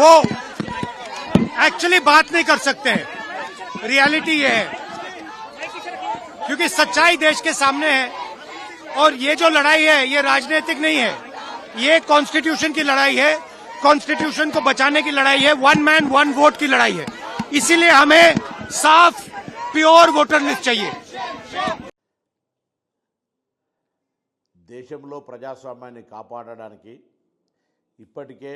वो एक्चुअली बात नहीं कर सकते हैं रियलिटी ये है क्योंकि सच्चाई देश के सामने है और ये जो लड़ाई है ये राजनीतिक नहीं है ये कॉन्स्टिट्यूशन की लड़ाई है कॉन्स्टिट्यूशन को बचाने की लड़ाई है वन मैन वन वोट की लड़ाई है इसीलिए हमें साफ प्योर वोटर लिस्ट चाहिए దేశంలో ప్రజాస్వామ్యాన్ని కాపాడడానికి ఇప్పటికే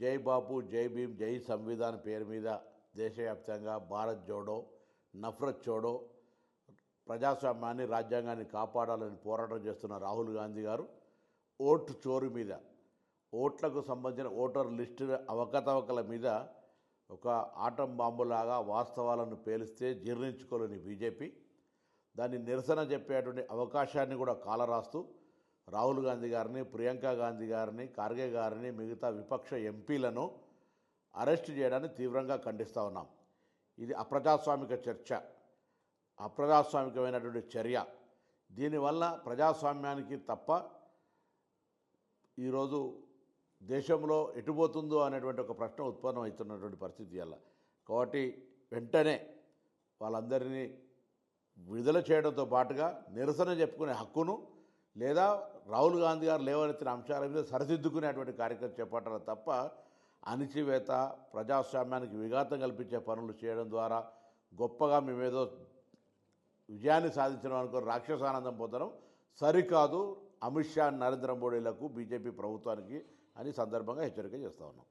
జై బాపు జై భీమ్ జై సంవిధాన్ పేరు మీద దేశవ్యాప్తంగా భారత్ జోడో నఫ్రత్ చోడో ప్రజాస్వామ్యాన్ని రాజ్యాంగాన్ని కాపాడాలని పోరాటం చేస్తున్న రాహుల్ గాంధీ గారు ఓటు చోరు మీద ఓట్లకు సంబంధించిన ఓటర్ లిస్టు అవకతవకల మీద ఒక ఆటం బాంబులాగా వాస్తవాలను పేలిస్తే జీర్ణించుకోలేని బీజేపీ. దాన్ని నిరసన చెప్పేటువంటి అవకాశాన్ని కూడా కాలరాస్తూ రాహుల్ గాంధీ గారిని ప్రియాంక గాంధీ గారిని ఖార్గే గారిని మిగతా విపక్ష ఎంపీలను అరెస్ట్ చేయడాన్ని తీవ్రంగా ఖండిస్తూ ఉన్నాం. ఇది అప్రజాస్వామిక చర్చ. అప్రజాస్వామికమైనటువంటి చర్య. దీనివల్ల ప్రజాస్వామ్యానికి తప్ప ఈరోజు దేశంలో ఎటుపోతుందో అనేటువంటి ఒక ప్రశ్న ఉత్పన్నం అవుతున్నటువంటి పరిస్థితి వల్ల కాబట్టి వెంటనే వాళ్ళందరినీ విడుదల చేయడంతో పాటుగా నిరసన చెప్పుకునే హక్కును లేదా రాహుల్ గాంధీ గారు లేవనెత్తిన అంశాల మీద సరిదిద్దుకునేటువంటి కార్యక్రమం చేపట్టాలి తప్ప అణిచివేత ప్రజాస్వామ్యానికి విఘాతం కల్పించే పనులు చేయడం ద్వారా గొప్పగా మేమేదో విజయాన్ని సాధించడం అనుకో రాక్షసానందం పొందడం సరికాదు. అమిత్ షా నరేంద్ర మోడీలకు బీజేపీ ప్రభుత్వానికి అని సందర్భంగా హెచ్చరిక చేస్తూ ఉన్నాం.